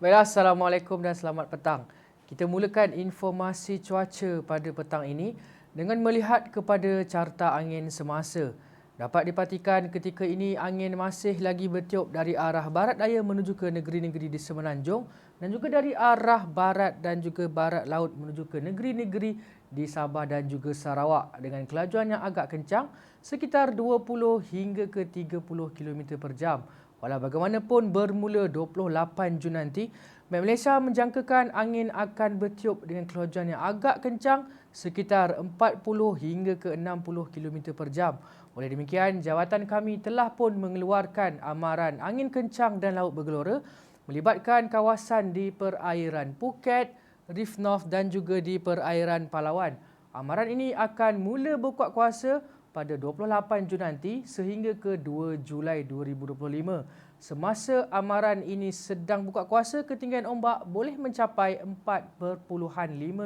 Baiklah, Assalamualaikum dan selamat petang. Kita mulakan informasi cuaca pada petang ini dengan melihat kepada carta angin semasa. Dapat dipastikan ketika ini angin masih lagi bertiup dari arah barat daya menuju ke negeri-negeri di Semenanjung dan juga dari arah barat dan juga barat laut menuju ke negeri-negeri di Sabah dan juga Sarawak dengan kelajuan yang agak kencang sekitar 20 hingga ke 30 km per jam. Walau bagaimanapun bermula 28 Jun nanti, Bank Malaysia menjangkakan angin akan bertiup dengan kelajuan yang agak kencang sekitar 40 hingga ke 60 km per jam. Oleh demikian, jawatan kami telah pun mengeluarkan amaran angin kencang dan laut bergelora melibatkan kawasan di perairan Phuket, Reef North dan juga di perairan Palawan. Amaran ini akan mula berkuat kuasa pada 28 Jun nanti sehingga ke 2 Julai 2025. Semasa amaran ini sedang buka kuasa, ketinggian ombak boleh mencapai 4.5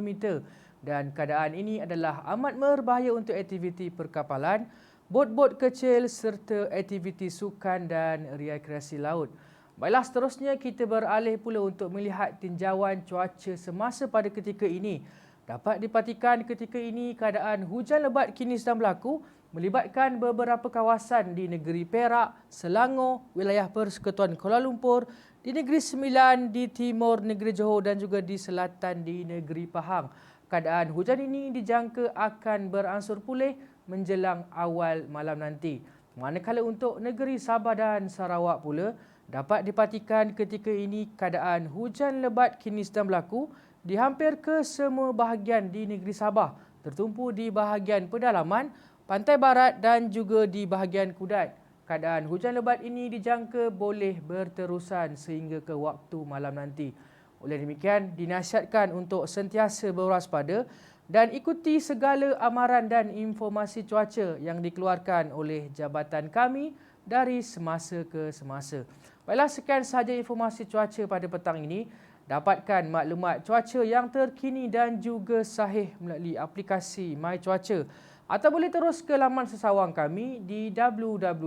meter dan keadaan ini adalah amat berbahaya untuk aktiviti perkapalan, bot-bot kecil serta aktiviti sukan dan rekreasi laut. Baiklah seterusnya kita beralih pula untuk melihat tinjauan cuaca semasa pada ketika ini. Dapat dipastikan ketika ini keadaan hujan lebat kini sedang berlaku melibatkan beberapa kawasan di negeri Perak, Selangor, wilayah Persekutuan Kuala Lumpur, di negeri Sembilan, di timur negeri Johor dan juga di selatan di negeri Pahang. Keadaan hujan ini dijangka akan beransur pulih menjelang awal malam nanti. Manakala untuk negeri Sabah dan Sarawak pula, dapat dipastikan ketika ini keadaan hujan lebat kini sedang berlaku di hampir ke semua bahagian di negeri Sabah, tertumpu di bahagian pedalaman, pantai barat dan juga di bahagian Kudat. Keadaan hujan lebat ini dijangka boleh berterusan sehingga ke waktu malam nanti. Oleh demikian, dinasihatkan untuk sentiasa berwaspada dan ikuti segala amaran dan informasi cuaca yang dikeluarkan oleh jabatan kami dari semasa ke semasa. Baiklah, sekian sahaja informasi cuaca pada petang ini. Dapatkan maklumat cuaca yang terkini dan juga sahih melalui aplikasi My Cuaca atau boleh terus ke laman sesawang kami di www.met.gov.my.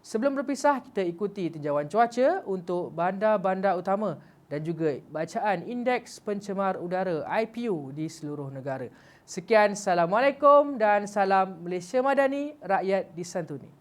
Sebelum berpisah, kita ikuti tinjauan cuaca untuk bandar-bandar utama dan juga bacaan Indeks Pencemar Udara IPU di seluruh negara. Sekian, Assalamualaikum dan salam Malaysia Madani, rakyat disantuni.